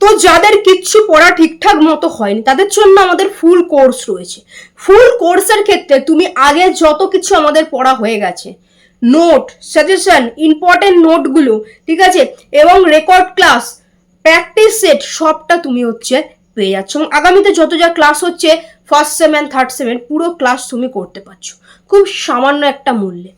তো যাদের কিচ্ছু পড়া ঠিকঠাক মতো হয়নি, তাদের জন্য আমাদের ফুল কোর্স রয়েছে। ফুল কোর্সের ক্ষেত্রে তুমি আগে যত কিছু আমাদের পড়া হয়ে গেছে নোট সাজেশন ইম্পর্টেন্ট নোটগুলো ঠিক আছে? এবং রেকর্ড ক্লাস প্র্যাকটিস সেট সবটা তুমি হচ্ছে পেয়ে যাচ্ছ। এবং আগামীতে যত যা ক্লাস হচ্ছে ফার্স্ট সেম অ্যান্ড থার্ড সেমের পুরো ক্লাস তুমি করতে পারছ। খুব সামান্য একটা মূল্যে।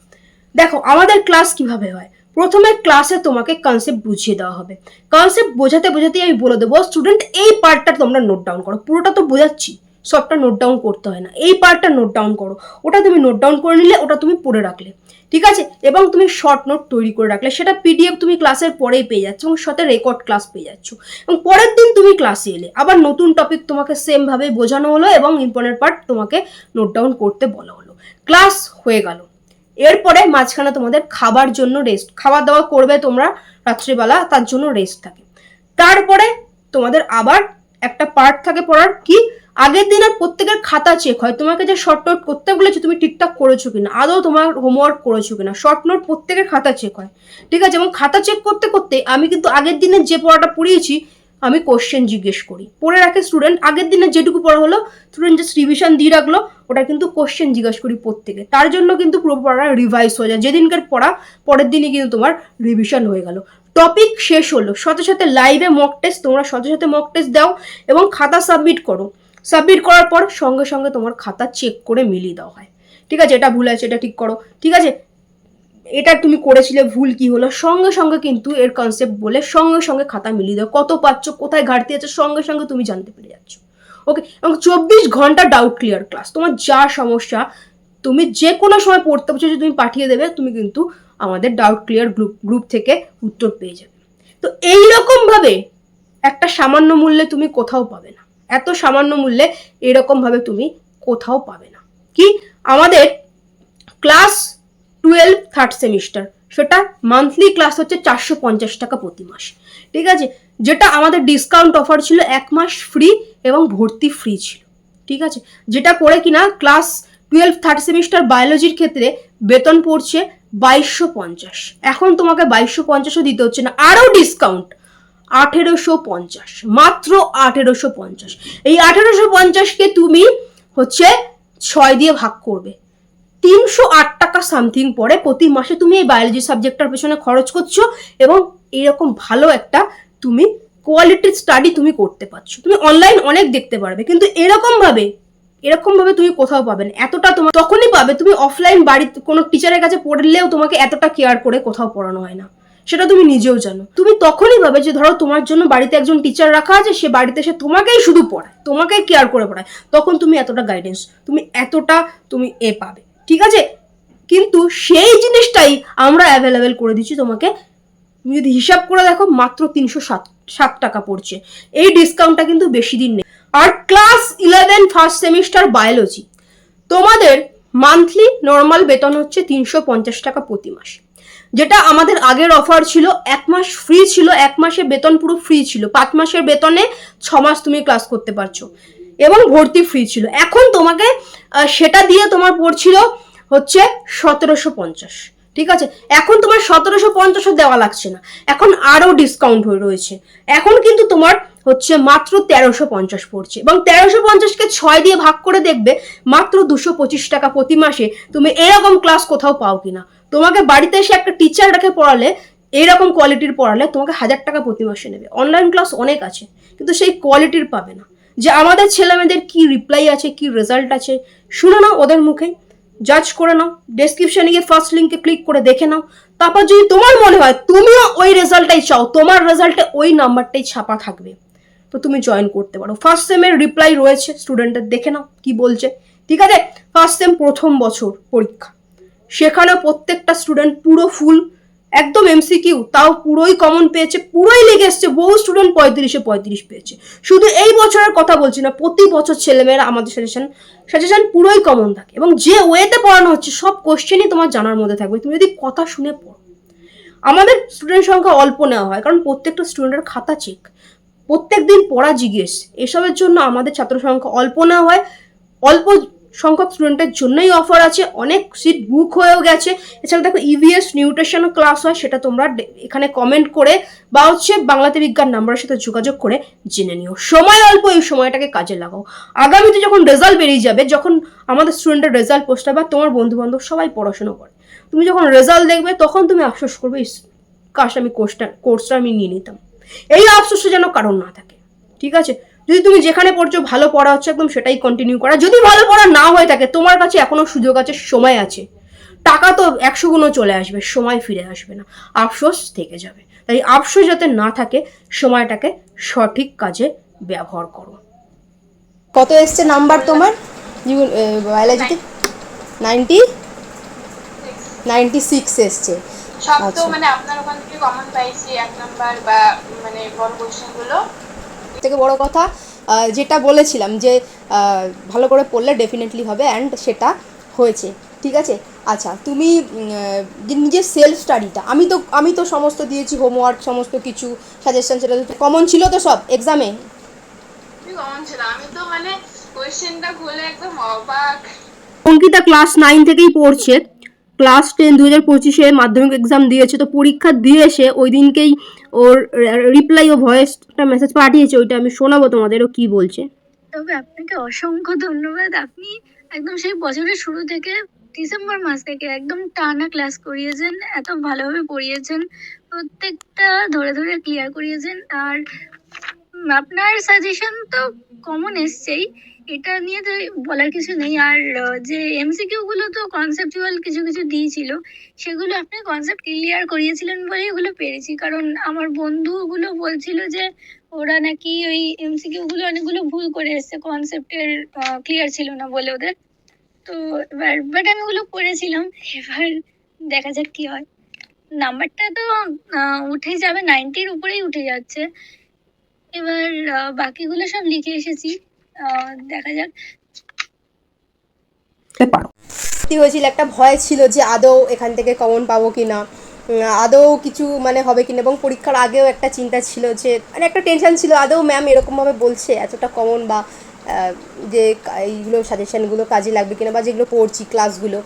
দেখো, আমাদের ক্লাস কীভাবে হয়? প্রথমে ক্লাসে তোমাকে কনসেপ্ট বুঝিয়ে দেওয়া হবে। কনসেপ্ট বোঝাতে বোঝাতে আমি বলে দেবো স্টুডেন্ট এই পার্টটা তোমরা নোট ডাউন করো। পুরোটা তো বোঝাচ্ছি, সবটা নোট ডাউন করতে হয় না। এই পার্টটা নোট ডাউন করো। ওটা তুমি নোট ডাউন করে নিলে, ওটা তুমি পড়ে রাখলে। ঠিক আছে? এবং তুমি শর্ট নোট তৈরি করে রাখলে। সেটা পিডিএফ তুমি ক্লাসের পরেই পেয়ে যাচ্ছ এবং সাথে রেকর্ড ক্লাস পেয়ে যাচ্ছ। এবং পরের দিন তুমি ক্লাসে এলে। আবার নতুন টপিক তোমাকে সেমভাবে বোঝানো হলো এবং ইম্পর্টেন্ট পার্ট তোমাকে নোট ডাউন করতে বলা হলো। ক্লাস হয়ে গেল। এরপরে মাঝখানে তোমাদের খাবার জন্য রেস্ট খাবার দাওয়া করবে তোমরা রাত্রিবেলা, তার জন্য রেস্ট থাকে। তারপরে তোমাদের আবার একটা পার্ট থাকে পড়ার কি? আগের দিনের প্রত্যেকের খাতা চেক হয়। তোমাকে যে শর্ট নোট করতে বলেছে, তুমি ঠিকঠাক করেছ কিনা? আদৌ তোমার হোমওয়ার্ক করেছ কিনা? শর্ট নোট প্রত্যেকের খাতা চেক হয়। ঠিক আছে? এবং খাতা চেক করতে করতে আমি কিন্তু আগের দিনের যে পড়াটা পড়িয়েছি আমি কোশ্চেন জিজ্ঞেস করি। পড়ে রাখে স্টুডেন্ট আগের দিনে যেটুকু পড়া হলো স্টুডেন্ট জাস্ট রিভিশন দিয়ে রাখল ওটা কিন্তু কোশ্চেন জিজ্ঞেস করি প্রত্যেকে। তার জন্য কিন্তু পুরো পড়া রিভাইজ হয়ে যায়। যেদিনকার পড়া, পরের দিনই কিন্তু তোমার রিভিশন হয়ে গেল। টপিক শেষ হলো। সাথে সাথে লাইভে মক টেস্ট তোমরা সাথে সাথে মক টেস্ট দাও এবং খাতা সাবমিট করো। সাবমিট করার পর সঙ্গে সঙ্গে তোমার খাতা চেক করে মিলিয়ে দেওয়া হয়। ঠিক আছে? এটা ভুল আছে, এটা ঠিক করো। ঠিক আছে? এটা তুমি করেছিলে, ভুল কি হলো? সঙ্গে সঙ্গে কিন্তু এর কনসেপ্ট বলে সঙ্গে সঙ্গে খাতা মিলিয়ে দাও। কত পাচ্ছ, কোথায় ঘাটতি আছে, সঙ্গে সঙ্গে তুমি জানতে পেরে যাচ্ছ। ওকে এবং চব্বিশ ঘণ্টা ডাউট ক্লিয়ার ক্লাস তোমার যা সমস্যা, তুমি যে কোনো সময় পড়তে পারছ যে তুমি পাঠিয়ে দেবে, তুমি কিন্তু আমাদের ডাউট ক্লিয়ার গ্রুপ গ্রুপ থেকে উত্তর পেয়ে যাবে। তো এইরকমভাবে একটা সামান্য মূল্যে তুমি কোথাও পাবে না। এত সামান্য মূল্যে এরকমভাবে তুমি কোথাও পাবে না। কি? আমাদের ক্লাস টুয়েলভ থার্ড সেমিস্টার সেটা মান্থলি ক্লাস হচ্ছে চারশো পঞ্চাশ টাকা প্রতি মাস। ঠিক আছে? যেটা আমাদের ডিসকাউন্ট অফার ছিল এক মাস ফ্রি এবং ভর্তি ফ্রি ছিল। ঠিক আছে? যেটা করে কিনা ক্লাস টুয়েলভ থার্ড সেমিস্টার বায়োলজির ক্ষেত্রে বেতন পড়ছে বাইশশো পঞ্চাশ। এখন তোমাকে বাইশশো পঞ্চাশও দিতে হচ্ছে না, আরও ডিসকাউন্ট আঠেরোশো পঞ্চাশ, মাত্র আঠেরোশো পঞ্চাশ। এই আঠেরোশো পঞ্চাশকে তুমি হচ্ছে ছয় দিয়ে ভাগ করবে। তিনশো আট টাকা সামথিং পরে প্রতি মাসে তুমি এই বায়োলজি সাবজেক্টটার পেছনে খরচ করছ এবং এরকম ভালো একটা তুমি কোয়ালিটির স্টাডি তুমি করতে পারছ। তুমি অনলাইন অনেক দেখতে পারবে, কিন্তু এরকম ভাবে এরকম ভাবে তুমি কোথাও পাবে না। এতটা তোমার, তখনই পাবে তুমি অফলাইন বাড়িতে, কোনো টিচারের কাছে পড়লেও তোমাকে এতটা কেয়ার করে কোথাও পড়ানো হয় না। সেটা তুমি নিজেও জানো। তুমি তখনই ভাবে যে ধরো তোমার জন্য বাড়িতে একজন টিচার রাখা আছে, সে বাড়িতে সে তোমাকেই শুধু পড়ায়, তোমাকেই কেয়ার করে পড়ায়। তখন তুমি এতটা গাইডেন্স তুমি এতটা তুমি এ পাবে। ঠিক আছে? কিন্তু সেই জিনিসটাই আমরা অ্যাভেলেবেল করে দিচ্ছি তোমাকে। তুমি যদি হিসাব করে দেখো, মাত্র তিনশো সাত সাত টাকা পড়ছে। এই ডিসকাউন্টটা কিন্তু বেশি দিন নেই। আর class eleven first semester biology তোমাদের মান্থলি নর্মাল বেতন হচ্ছে তিনশো পঞ্চাশ টাকা প্রতি মাস। যেটা আমাদের আগের অফার ছিল, এক মাস ফ্রি ছিল, এক মাসের বেতন পুরো ফ্রি ছিল। পাঁচ মাসের বেতনে ছ মাস তুমি ক্লাস করতে পারছ। এবং ভর্তি ফ্রি ছিল। এখন তোমাকে সেটা দিয়ে তোমার পড়ছিল হচ্ছে সতেরোশো পঞ্চাশ। ঠিক আছে? এখন তোমার সতেরোশো পঞ্চাশও দেওয়া লাগছে না। এখন আরও ডিসকাউন্ট হয়ে রয়েছে। এখন কিন্তু তোমার হচ্ছে মাত্র তেরোশো পঞ্চাশ পড়ছে। এবং তেরোশো পঞ্চাশকে ছয় দিয়ে ভাগ করে দেখবে মাত্র দুশো পঁচিশ টাকা প্রতি মাসে তুমি এরকম ক্লাস কোথাও পাও কিনা। তোমাকে বাড়িতে এসে একটা টিচার রেখে পড়ালে, এরকম কোয়ালিটির পড়ালে তোমাকে হাজার টাকা প্রতি মাসে নেবে। অনলাইন ক্লাস অনেক আছে, কিন্তু সেই কোয়ালিটির পাবে না। যে আমাদের ছেলেমেয়েদের কি রিপ্লাই আছে, কি রেজাল্ট আছে, শুনে নাও ওদের মুখে জাজ করে নাও ডেসক্রিপশনে গিয়ে ফার্স্ট লিঙ্কে ক্লিক করে দেখে নাও, তারপর যদি তোমার মনে হয় তুমিও ওই রেজাল্টটাই চাও, তোমার রেজাল্টে ওই নাম্বারটাই ছাপা থাকবে, তো তুমি জয়েন করতে পারো। ফার্স্ট সেমের রিপ্লাই রয়েছে স্টুডেন্টের দেখে নাও কি বলছে। ঠিক আছে? ফার্স্ট সেম প্রথম বছর পরীক্ষা। সেখানে প্রত্যেকটা স্টুডেন্ট পুরো ফুল একদম এমসিকিউ তাও পুরোই কমন পেয়েছে, পুরোই লেগে এসছে, বহু স্টুডেন্ট পঁয়ত্রিশে পঁয়ত্রিশ পেয়েছে। শুধু এই বছরের কথা বলছি না, প্রতি বছর ছেলেমেয়েরা আমাদের সাজেশন সাজেশন পুরোই কমন থাকে। এবং যে ওয়েতে পড়ানো হচ্ছে, সব কোশ্চেনই তোমার জানার মধ্যে থাকবে। তুমি যদি কথা শুনে পড়ো, আমাদের স্টুডেন্ট সংখ্যা অল্প নেওয়া হয়, কারণ প্রত্যেকটা স্টুডেন্টের খাতা চেক প্রত্যেক দিন পড়া জিজ্ঞেস, এসবের জন্য আমাদের ছাত্র সংখ্যা অল্প নেওয়া হয়, অল্প সংখ্যক স্টুডেন্টের জন্যই অফার আছে। অনেক সিট বুক হয়েও গেছে। এছাড়া দেখো ইভিএস নিউট্রিশন ক্লাস হয়, সেটা তোমরা এখানে কমেন্ট করে বা হচ্ছে বাংলাতে বিজ্ঞান নাম্বারের সাথে যোগাযোগ করে জেনে নিও। সময় অল্প, এই সময়টাকে কাজে লাগাও। আগামীতে যখন রেজাল্ট বেরিয়ে যাবে, যখন আমাদের স্টুডেন্টের রেজাল্ট পোস্ট হবে তোমার বন্ধু বান্ধব সবাই পড়াশোনা করে, তুমি যখন রেজাল্ট দেখবে, তখন তুমি আফসোস করবে কাশ আমি কোর্সটা কোর্সটা আমি নিয়ে নিতাম। এই আফসোসটা যেন কারণ না থাকে, ঠিক আছে? যদি তুমি যেখানে পড়ছো ভালো পড়া হচ্ছে একদম সেটাই কন্টিনিউ করা। যদি ভালো পড়া না হয়ে থাকে তোমার কাছে এখনও সুযোগ আছে সময় আছে। টাকা তো একশো গুণও চলে আসবে সময় ফিরে আসবে না। আফসোস থেকে যাবে। তাই আফসোস যাতে না থাকে সময়টাকে সঠিক কাজে ব্যবহার করো। কত এসছে নাম্বার তোমার? জীবন বায়োলজিতে নাইনটি নাইনটি সিক্স এসছে। সব তো আচ্ছা। মানে আপনার ওখান থেকে কমন পাইছি এক নাম্বার বা মানে বড় কোশ্চেনগুলো। থেকে বড় কথা যেটা বলেছিলাম যে ভালো করে পড়লে ডেফিনেটলি হবে অ্যান্ড সেটা হয়েছে ঠিক আছে? আচ্ছা তুমি যে নিজের সেলফ স্টাডিটা আমি তো আমি তো সমস্ত দিয়েছি হোমওয়ার্ক সমস্ত কিছু সাজেশন সেটা কমন ছিল তো সব এক্সামে কমন ছিল আমি তো মানে কোশ্চেনটা খুলে একদম অবাক। অঙ্কিতা ক্লাস নাইন থেকেই পড়ছে ক্লাস টেন দু হাজার পঁচিশে মাধ্যমিক এক্সাম দিয়েছে, তো পরীক্ষা দিয়ে এসে ওই দিনকেই ওর রিপ্লাই ও ভয়েসটা মেসেজ পাঠিয়েছে, ওইটা আমি শোনাবো তোমাদেরও কি বলছে। তবে আপনাকে অসংখ্য ধন্যবাদ। আপনি একদম সেই বছরের শুরু থেকে ডিসেম্বর মাস থেকে একদম টানা ক্লাস করিয়েছেন, এত ভালোভাবে পড়িয়েছেন, প্রত্যেকটা ধরে ধরে ক্লিয়ার করিয়েছেন। আর আপনার সাজেশন তো কমন এসছেই। এটা নিয়ে তো বলার কিছু নেই। আর যে এমসিকিউ গুলো তো কনসেপচুয়াল কিছু কিছু দিয়েছিল, সেগুলো আপনি কনসেপ্ট ক্লিয়ার করিয়েছিলেন বলেই এগুলো পেরেছি। কারণ আমার বন্ধুগুলো বলছিল যে, ওরা নাকি ওই এমসিকিউ গুলো অনেকগুলো ভুল করে এসছে। কনসেপ্টের ক্লিয়ার ছিল না বলে ওদের। তো এবার বাট আমি ওগুলো করেছিলাম। এবার দেখা যাক কি হয়। নাম্বারটা তো উঠে যাবে নাইনটির উপরেই উঠে যাচ্ছে। এবার বাকিগুলো সব লিখে এসেছি। দেখা যাক। পারো। হয়েছিল, একটা ভয় ছিল যে আদৌ এখান থেকে কমন পাবো কিনা। আদৌ কিছু মানে হবে কিনা এবং পরীক্ষার আগেও একটা চিন্তা ছিল যে মানে একটা টেনশন ছিল, আদৌ ম্যাম এরকমভাবে বলছে, এতটা কমন বা যে এইগুলো সাজেশনগুলো কাজে লাগবে কিনা বা যেগুলো পড়ছি ক্লাসগুলো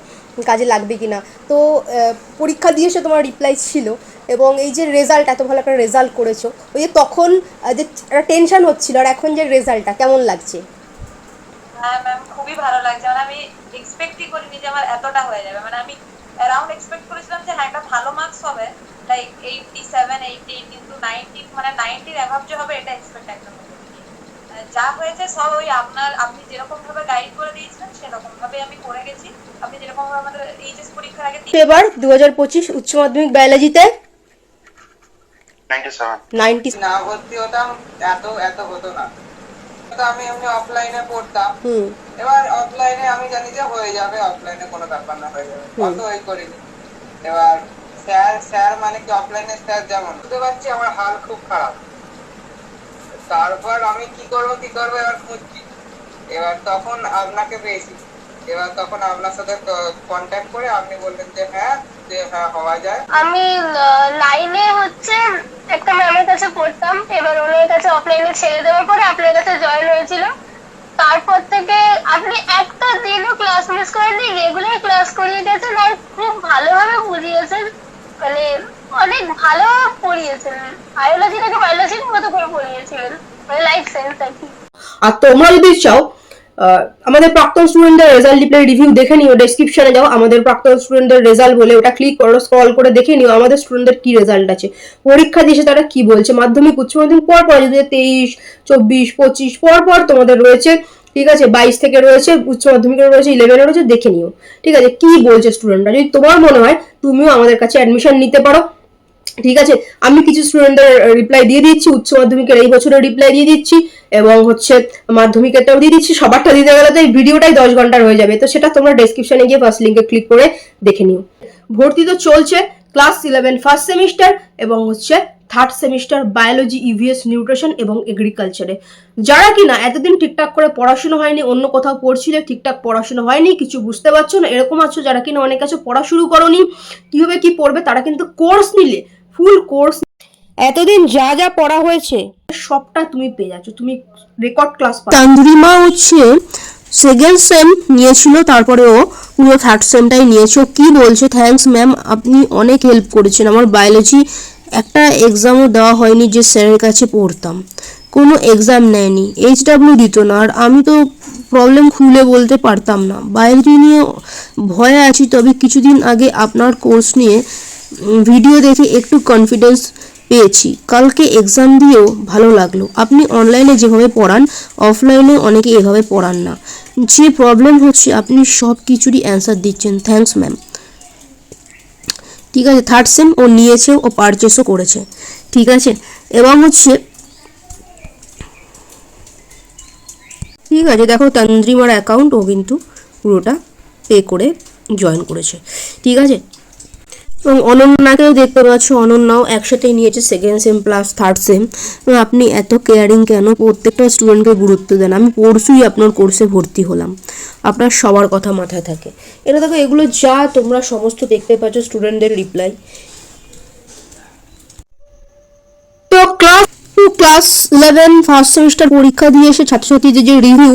কাজে লাগবে কিনা। তো পরীক্ষা দিয়ে সে তোমার রিপ্লাই ছিল এবং এই যে রেজাল্ট এত ভালো একটা রেজাল্ট করেছ, ওই যে তখন যে একটা টেনশন হচ্ছিল আর এখন যে রেজাল্টটা কেমন লাগছে? হ্যাঁ ম্যাম খুবই ভালো লাগছে। মানে আমি এক্সপেক্টই করিনি যে আমার এতটা হয়ে যাবে। মানে আমি অ্যারাউন্ড এক্সপেক্ট করেছিলাম যে হ্যাঁ একটা ভালো মার্কস হবে। লাইক এইটটি সেভেন এইটটি কিন্তু নাইনটি মানে নাইনটির অ্যাভাব যে হবে, এটা এক্সপেক্ট একদম যা হয়েছে সব ওই আপনার আপনি যেরকম ভাবে গাইড করে দিয়েছিলেন সেরকম ভাবে আমি করে গেছি। আপনি যেরকম ভাবে আমাদের এইচএস পরীক্ষার আগে হাজার পঁচিশ উচ্চ মাধ্যমিক বায়োলজিতে 97 নাইনটি না ভর্তি হতাম এত এত হতো না। তো আমি এমনি অফলাইনে পড়তাম। হুম। এবার অফলাইনে আমি জানি যে হয়ে যাবে অফলাইনে কোনো ব্যাপার না হয়ে যাবে। অত ওই করিনি। এবার স্যার স্যার মানে কি অফলাইনে স্যার যেমন বুঝতে পারছি আমার হাল খুব খারাপ। তারপর আমি কি করব কি করব, এবার খুঁজছি। এবার তখন আপনাকে পেয়েছি। এবার তখন আপনার সাথে কন্ট্যাক্ট করে আপনি বললেন যে হ্যাঁ যে হ্যাঁ হওয়া যায়। আমি নাইনে হচ্ছে, একটা ম্যামের কাছে পড়তাম। এবার ওনার কাছে অফলাইনে ছেড়ে দেওয়ার পরে আপনার কাছে জয়েন হয়েছিল। তারপর থেকে আপনি একটা দিনও ক্লাস মিস করেননি রেগুলার ক্লাস করিয়ে গেছেন আর খুব ভালোভাবে বুঝিয়েছেন। মানে অনেক ভালো পড়িয়েছেন। বায়োলজিটাকে বায়োলজির মতো করে পড়িয়েছিলেন মানে লাইফ সেন্স আর কি। আর তোমরা যদি চাও আমাদের প্রাক্তন স্টুডেন্টদের রেজাল্ট রিপ্লাই রিভিউ দেখে নিও ডেসক্রিপশনে যাও, আমাদের প্রাক্তন স্টুডেন্টদের রেজাল্ট বলে ওটা ক্লিক করো স্ক্রল করে দেখে নিও, আমাদের স্টুডেন্টদের কি রেজাল্ট আছে। পরীক্ষা দিয়েছে তারা কি বলছে? মাধ্যমিক, উচ্চ মাধ্যমিক, পর পর যদি তেইশ, চব্বিশ, পঁচিশ, পর পর তোমাদের রয়েছে, ঠিক আছে, বাইশ থেকে রয়েছে, উচ্চ মাধ্যমিকের রয়েছে ইলেভেনে রয়েছে, দেখে নিও। ঠিক আছে, কি বলছে স্টুডেন্টরা যদি তোমার মনে হয়, তুমিও আমাদের কাছে অ্যাডমিশন নিতে পারো। ঠিক আছে? আমি কিছু স্টুডেন্টদের রিপ্লাই দিয়ে দিচ্ছি, উচ্চ মাধ্যমিকের এই বছরের রিপ্লাই দিয়ে দিচ্ছি, এবং হচ্ছে মাধ্যমিকেরটাও দিয়ে দিচ্ছি, সবারটা দিতে গেলে তো এই ভিডিওটাই দশ ঘণ্টার হয়ে যাবে। তো সেটা তোমরা ডেসক্রিপশনে গিয়ে ফার্স্ট লিঙ্কে ক্লিক করে দেখে নিও। ভর্তি তো চলছে ক্লাস ইলেভেন ফার্স্ট সেমিস্টার এবং হচ্ছে third semester biology EVS nutrition এবং এগ্রিকালচারে যারা কিনা এতদিন ঠিকঠাক করে পড়াশোনা হয়নি, অন্য কোথাও পড়ছিলে, ঠিকঠাক পড়াশোনা হয়নি, কিছু বুঝতে পারছ না, এরকম আছো যারা কিনা অনেক কাছে পড়া শুরু করনি, কীভাবে কি পড়বে, তারা কিন্তু কোর্স নিলে ফুল কোর্স এতদিন যা যা পড়া হয়েছে, সবটা তুমি পেয়ে যাচ্ছ। তুমি রেকর্ড ক্লাস তান্দুরিমা হচ্ছে সেকেন্ড সেম নিয়েছিল, তারপরে ও পুরো থার্ড সেমটাই নিয়েছে। কী বলছে? থ্যাঙ্কস ম্যাম আপনি অনেক হেল্প করেছেন। আমার বায়োলজি একটা এক্সামও দেওয়া হয়নি যে স্যারের কাছে পড়তাম। কোনো এক্সাম নেয়নি। এইচ ডাব্লিউ দিত না। আর আমি তো প্রবলেম খুলে বলতে পারতাম না। বায়োলজি নিয়ে ভয়ে আছি, তবে কিছুদিন আগে আপনার কোর্স নিয়ে ভিডিও দেখে একটু কনফিডেন্স পেয়েছি। কালকে এক্সাম দিয়েও ভালো লাগল। আপনি অনলাইনে যেভাবে পড়ান অফলাইনে অনেকে এভাবে পড়ান না। যে প্রবলেম হচ্ছে, আপনি সব কিছুরই অ্যান্সার দিচ্ছেন। থ্যাঙ্কস ম্যাম ঠিক আছে থার্ড সেম ও নিয়েছে, ও পারচেসও করেছে। ঠিক আছে? এবং হচ্ছে, ঠিক আছে, দেখো তন্দ্রিমার অ্যাকাউন্ট ও কিন্তু পুরোটা পে করে জয়েন করেছে। ঠিক আছে? এবং অনন্যাকেও দেখতে পাচ্ছ, অনন্যাও একসাথেই নিয়েছে second sem plus third sem এবং আপনি এত কেয়ারিং কেন? প্রত্যেকটা স্টুডেন্টকে গুরুত্ব দেন। আমি পরশুই আপনার কোর্সে ভর্তি হলাম। আপনার সবার কথা মাথায় থাকে। এটা দেখো, এগুলো যা তোমরা সমস্ত দেখতে পাচ্ছ স্টুডেন্টদের রিপ্লাই তো class two class eleven first semester পরীক্ষা দিয়ে এসে ছাত্রছাত্রীদের যে রিভিউ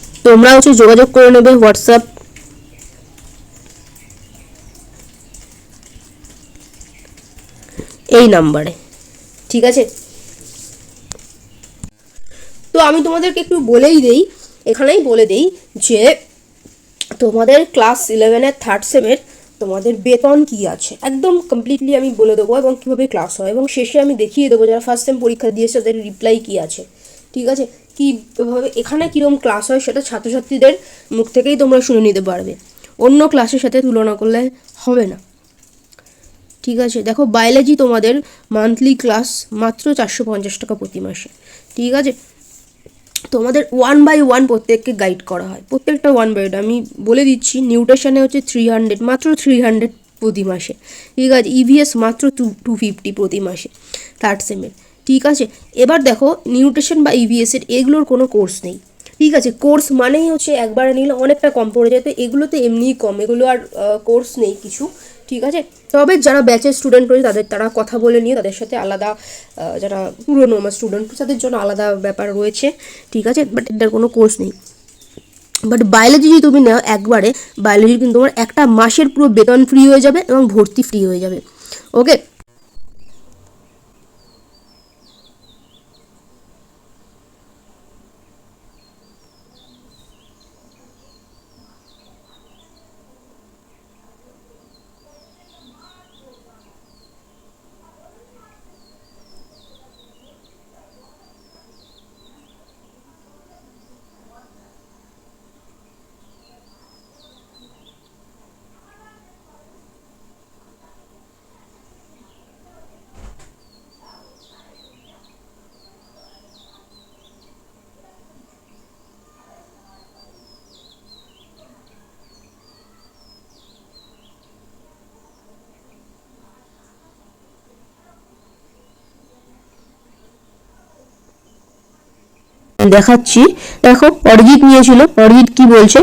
তোমরা হচ্ছে যোগাযোগ করে নেবে হোয়াটসঅ্যাপ। এই নাম্বারে। ঠিক আছে? তো আমি তোমাদেরকে একটু বলেই দেই, এখানেই বলে দেই যে তোমাদের ক্লাস ইলেভেনের থার্ড সেমের তোমাদের বেতন কি আছে? একদম কমপ্লিটলি আমি বলে দেবো এবং কীভাবে ক্লাস হয় এবং শেষে আমি দেখিয়ে দেবো যারা ফার্স্ট সেম পরীক্ষা দিয়েছে, তাদের রিপ্লাই কি আছে? ঠিক আছে? কীভাবে এখানে কীরকম ক্লাস হয় সেটা ছাত্রছাত্রীদের মুখ থেকেই তোমরা শুনে নিতে পারবে। অন্য ক্লাসের সাথে তুলনা করলে হবে না। ঠিক আছে, দেখো বায়োলজি তোমাদের মান্থলি ক্লাস মাত্র চারশো পঞ্চাশ টাকা প্রতি মাসে। ঠিক আছে? তোমাদের ওয়ান বাই ওয়ান প্রত্যেককে গাইড করা হয়। প্রত্যেকটা ওয়ান বাই আমি বলে দিচ্ছি নিউট্রিশনে হচ্ছে থ্রি হান্ড্রেড মাত্র থ্রি হান্ড্রেড প্রতি মাসে। ঠিক আছে? ইভিএস মাত্র টু টু ফিফটি প্রতি মাসে থার্ড সেমের ঠিক আছে? এবার দেখো, নিউট্রিশন বা ইভিএসের এগুলোর কোনো কোর্স নেই। ঠিক আছে, কোর্স মানেই হচ্ছে একবারে নিলে অনেকটা কম পড়ে যায়। তো এগুলো তো এমনিই কম, এগুলো আর কোর্স নেই কিছু। ঠিক আছে? তবে যারা ব্যাচের স্টুডেন্ট রয়েছে, তাদের, তারা কথা বলে নিয়ে তাদের সাথে আলাদা যারা পুরনো আমার স্টুডেন্ট, তাদের জন্য আলাদা ব্যাপার রয়েছে। ঠিক আছে? বাট এটার কোনো কোর্স নেই। বাট বায়োলজি যদি তুমি নাও একবারে, বায়োলজি কিন্তু তোমার একটা মাসের পুরো বেতন ফ্রি হয়ে যাবে এবং ভর্তি ফ্রি হয়ে যাবে। ওকে দেখাচ্ছি। দেখো অরিজিৎ নিয়েছিল। অরিজিৎ কি বলছে?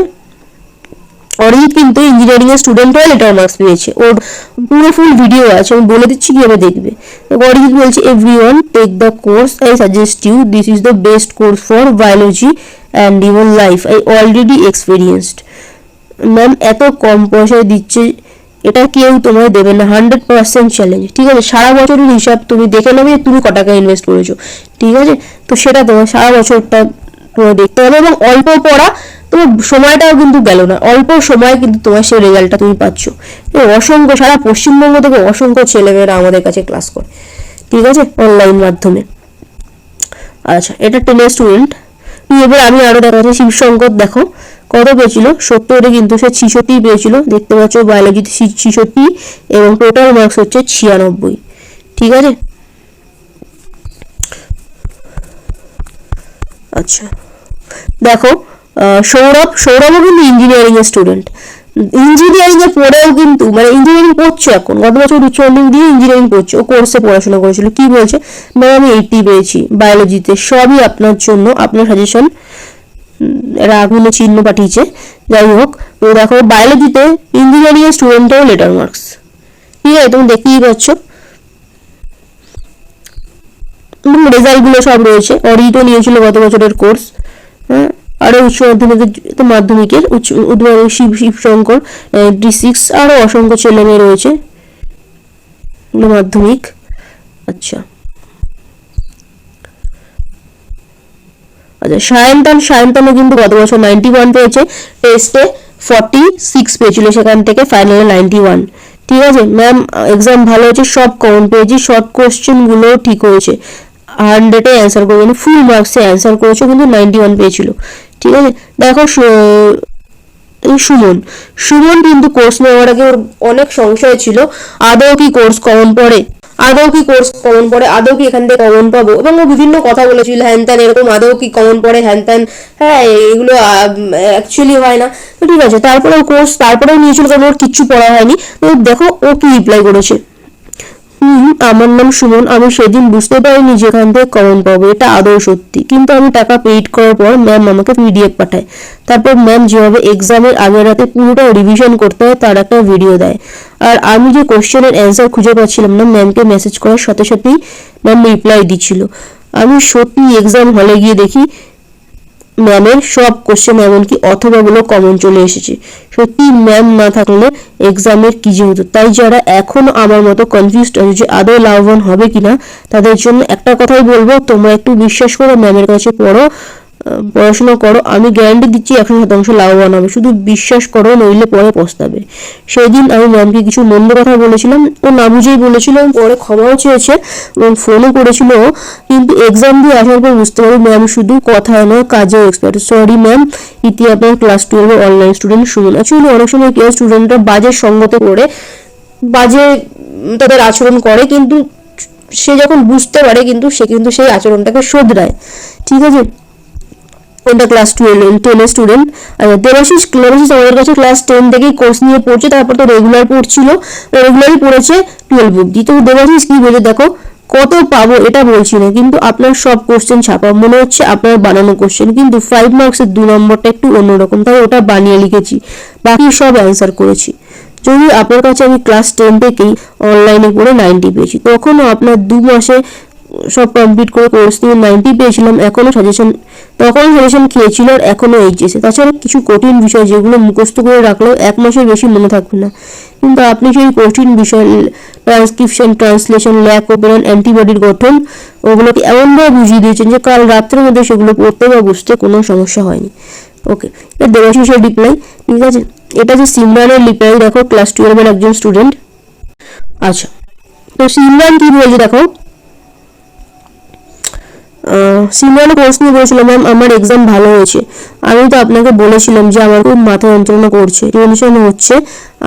অরিজিৎ কিন্তু ইঞ্জিনিয়ারিং এর স্টুডেন্ট হয়ে লেটার মার্কস পেয়েছে। ওর পুরো ফুল ভিডিও আছে আমি বলে দিচ্ছি কীভাবে দেখবে। দেখো, অরিজিৎ বলছে every one take the course I suggest you this is the best course for biology and even life I already experienced ma'am এত কম পয়সায় দিচ্ছে এটা কেউ তোমায় দেবে না হান্ড্রেড পার্সেন্ট চ্যালেঞ্জ ঠিক আছে? সারা বছরের হিসাব তুমি দেখে নেবে তুমি ক টাকা ইনভেস্ট করেছ, ঠিক আছে? তো সেটা তোমার সারা বছরটা তোমার দেখতে হবে এবং অল্প পড়া তোমার সময়টাও কিন্তু গেল না, অল্প সময়ে কিন্তু তোমার সেই রেজাল্টটা তুমি পাচ্ছ। অসংখ্য, সারা পশ্চিমবঙ্গ থেকে অসংখ্য ছেলেমেয়েরা আমাদের কাছে ক্লাস করে, ঠিক আছে? অনলাইন মাধ্যমে। আচ্ছা এটা টেনের স্টুডেন্ট এবার আমি আরও দেখাচ্ছি, শিবশঙ্কর, দেখো। কত পেয়েছিল? সত্তরে কিন্তু সে ছিষট্টি পেয়েছিল। দেখতে পাচ্ছ বায়োলজিতে ছিষট্টি এবং টোটাল মার্কস হচ্ছে ছিয়ানব্বই। ঠিক আছে? আচ্ছা। দেখো সৌরভ সৌরভও কিন্তু ইঞ্জিনিয়ারিং এর স্টুডেন্ট ইঞ্জিনিয়ারিং এ পড়েও কিন্তু মানে ইঞ্জিনিয়ারিং পড়ছে এখন। গত বছর উচ্চ মাধ্যমিক দিয়ে ইঞ্জিনিয়ারিং পড়ছে। ও কোর্সে পড়াশোনা করেছিল। কি বলছে? ম্যাম আমি এইটি পেয়েছি। বায়োলজিতে সবই আপনার জন্য। আপনার সাজেশন এরা চিহ্ন পাঠিয়েছে। যাই হোক দেখো বায়োলজিতে ইঞ্জিনিয়ারিং এর স্টুডেন্টেও লেটার মার্কস ঠিক আছে, তুমি দেখতেই পাচ্ছ। রেজাল্টগুলো সব রয়েছে। অডিটও নিয়েছিল গত বছরের কোর্স হ্যাঁ আরও উচ্চ মাধ্যমিকের মাধ্যমিকের, উচ্চ উদ্বোধন শিব, শিবশঙ্কর নাইনটি সিক্স আরও অসংখ্য ছেলে মেয়ে রয়েছে মাধ্যমিক। আচ্ছা। আচ্ছা সায়ন্তান, সায়ন্তানও কিন্তু গত বছর নাইনটি ওয়ান পেয়েছে। টেস্টে ফর্টি সিক্স পেয়েছিল সেখান থেকে ফাইনালে নাইনটি ওয়ান ঠিক আছে? ম্যাম এক্সাম ভালো হয়েছে, সব কমন পেয়েছি শর্ট কোশ্চেনগুলোও ঠিক হয়েছে। হান্ড্রেডে অ্যান্সার করে মানে ফুল মার্কসে অ্যান্সার করেছ, কিন্তু নাইনটি ওয়ান পেয়েছিল। ঠিক আছে? দেখো সুমন। সুমন কিন্তু কোর্স নেওয়ার আগে ওর অনেক সংশয় ছিল। আদৌ কি কোর্স কমন পড়ে? আদৌ কি কোর্স কমন পড়ে? আদৌ কি এখান থেকে কমন পাবো? এবং ও বিভিন্ন কথা বলেছিল, হ্যান ত্যান এরকম, আদৌ কি কমন পড়ে? হ্যান ত্যান হ্যাঁ এগুলো অ্যাকচুয়ালি হয় না। তো ঠিক আছে তারপরে ও কোর্স তারপরেও নিয়েছিল কারণ ওর কিচ্ছু পড়া হয়নি। তো দেখো, ও কি রিপ্লাই করেছে? আমার নাম সুমন, আমি সেদিন বুঝতে পারিনি যে এখান থেকে কমন পাবো, এটা আদৌ সত্যি। কিন্তু আমি টাকা পেইড করার পর ম্যাম আমাকে পিডিএফ পাঠায়। তারপর ম্যাম যেভাবে এক্সামের আগের রাতে পুরোটা রিভিশন করতে হয়, তার একটা ভিডিও দেয়। আর আমি যে কোশ্চেনের অ্যান্সার খুঁজে পাচ্ছিলাম না ম্যামকে মেসেজ করার সাথে সাথেই ম্যাম রিপ্লাই দিচ্ছিল। আমি সত্যি এক্সাম হলে গিয়ে দেখি ম্যামের সব কোশ্চেন এমনকি অথবাগুলো কমন চলে এসেছে। সত্যি ম্যাম না থাকলে এক্সামের কি যে হতো? তাই যারা এখনও আমার মতো কনফিউজড আছে যে আদৌ লাভবান হবে কিনা, তাদের জন্য একটা কথাই বলব, তোমরা একটু বিশ্বাস করো ম্যামের কাছে পড়ো। পড়াশোনা করো, আমি গ্যারান্টি দিচ্ছি একশো শতাংশ লাভবান হবে। শুধু বিশ্বাস করো, নইলে পরে পস্তাবে। সেই দিন আমি ম্যামকে কিছু মন্দ কথা বলেছিলাম, ও না বুঝেই বলেছিল, পরে ক্ষমাও চেয়েছে এবং ফোনও করেছিল কিন্তু এক্সাম দিয়ে আসার পর বুঝতে পারি ম্যাম শুধু কথায় নয়, কাজেও এক্সপার্ট সরি ম্যাম ইতি আপনার ক্লাস টুয়েলভে অনলাইন স্টুডেন্ট শুনুন অ্যাকচুয়ালি অনেক সময় কেউ স্টুডেন্টরা বাজে সঙ্গতে পড়ে, বাজে তাদের আচরণ করে, কিন্তু সে যখন বুঝতে পারে, কিন্তু সে কিন্তু সেই আচরণটাকে শোধরায়। ঠিক আছে? এটা ক্লাস টুয়েলভ টেনের স্টুডেন্ট দেবাশিস দেবাশিস আমাদের কাছে ক্লাস টেন থেকেই কোর্স নিয়ে পড়ছে, তারপর তো রেগুলার পড়ছিল। রেগুলারই পড়েছে টুয়েলভ অব্দি তো দেবাশিস, কি বলে দেখো? কত পাবো এটা বলছি না, কিন্তু আপনার সব কোশ্চেন ছাপা। মনে হচ্ছে আপনার বানানো কোশ্চেন কিন্তু ফাইভ মার্কসের দু নম্বরটা একটু অন্যরকম, তাই ওটা বানিয়ে লিখেছি। বাকি সব অ্যান্সার করেছি। যদি আপনার কাছে আমি ক্লাস টেন থেকেই অনলাইনে পড়ে নাইনটি পেয়েছি, তখনও আপনার দু মাসে সব কমপ্লিট করে কোর্স দিয়ে নাইনটি পেয়েছিলাম এখনও সাজেশন তখন সাজেশন খেয়েছিল আর এখনও এইচএসে তাছাড়া কিছু কঠিন বিষয় যেগুলো মুখস্থ করে রাখলেও এক মাসের বেশি মনে থাকবে না। কিন্তু আপনি সেই কঠিন বিষয় ট্রান্সক্রিপশন ট্রান্সলেশন ল্যাক ওপেন অ্যান্টিবডির গঠন, ওগুলোকে এমনভাবে বুঝিয়ে দিয়েছেন যে কাল রাত্রের মধ্যে সেগুলো পড়তে বা বুঝতে কোনো সমস্যা হয়নি। ওকে এটা দেবাশিসের রিপ্লাই ঠিক আছে? এটা যে সিমরানের রিপ্লাই দেখো ক্লাস টুয়েলভের একজন স্টুডেন্ট আচ্ছা তো সিমরান কি বলছে, দেখো? কোর্স নিয়ে বলেছিল ম্যাম আমার এক্সাম ভালো হয়েছে। আমি তো আপনাকে বলেছিলাম যে আমার খুব মাথা যন্ত্রণা করছে টেনশন হচ্ছে।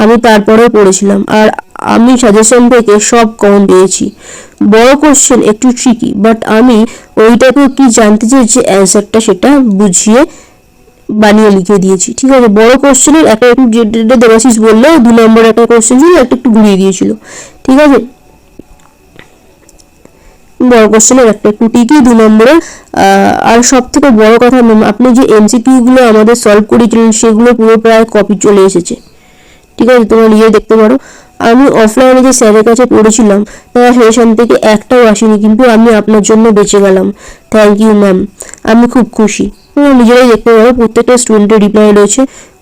আমি তারপরেও পড়েছিলাম। আর আমি সাজেশন থেকে সব কমন পেয়েছি। বড় কোশ্চেন একটু ট্রিকি বাট আমি ওইটাকে কি জানতে চেয়েছি অ্যান্সারটা সেটা বুঝিয়ে বানিয়ে লিখে দিয়েছি। ঠিক আছে? বড় কোশ্চেনের একটা একটু দেবাশিস বলল, দু নম্বর একটা কোশ্চেন ছিল একটা একটু ঘুরিয়ে দিয়েছিল। ঠিক আছে? বড় কোশ্চেনের একটা টিকি দু নম্বরে আর সব থেকে বড় কথা আপনি যে এমসিকিউ গুলো আমাদের সলভ করেছিলেন, সেগুলো পুরো প্রায় কপি চলে এসেছে। ঠিক আছে? তোমরা নিজে দেখতে পারো। আমি অফলাইনে যে স্যারের কাছে পড়েছিলাম, তার সেশন থেকে একটাও আসেনি, কিন্তু আমি আপনার জন্য বেঁচে গেলাম। থ্যাংক ইউ ম্যাম আমি খুব খুশি। তোমরা নিজেরাই দেখতে পারো, প্রত্যেকটা স্টুডেন্টের রিপ্লাই রয়েছে।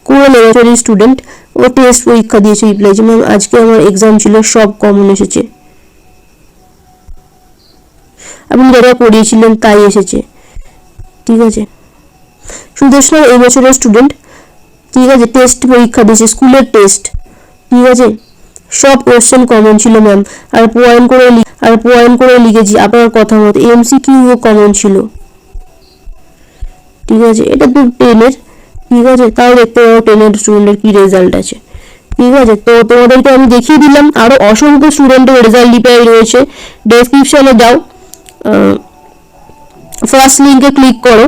কোনো লেবারেটরি স্টুডেন্ট ও টেস্ট পরীক্ষা দিয়েছে রিপ্লাই যে ম্যাম আজকে আমার এক্সাম ছিল, সব কমন এসেছে। আপনি যারা পড়িয়েছিলেন তাই এসেছে। ঠিক আছে? সুদেশনা এই বছরের স্টুডেন্ট ঠিক আছে? টেস্ট পরীক্ষা দিয়েছে, স্কুলের টেস্ট ঠিক আছে? সব কোশ্চেন কমন ছিল ম্যাম আর পয়েন্ট করে আর পয়েন্ট করে লিখেছি আপনার কথা মতো। এমসিকিউ কমন ছিল। ঠিক আছে? এটা তো টেনের ঠিক আছে? তাও দেখতে পাবো টেনের স্টুডেন্টের কি রেজাল্ট আছে। ঠিক আছে? তো তোমাদেরকে আমি দেখিয়ে দিলাম। আরও অসংখ্য স্টুডেন্টের রেজাল্ট রিপ্লাই রয়েছে। ডেসক্রিপশনে যাও ফার্স্ট লিঙ্কে ক্লিক করো।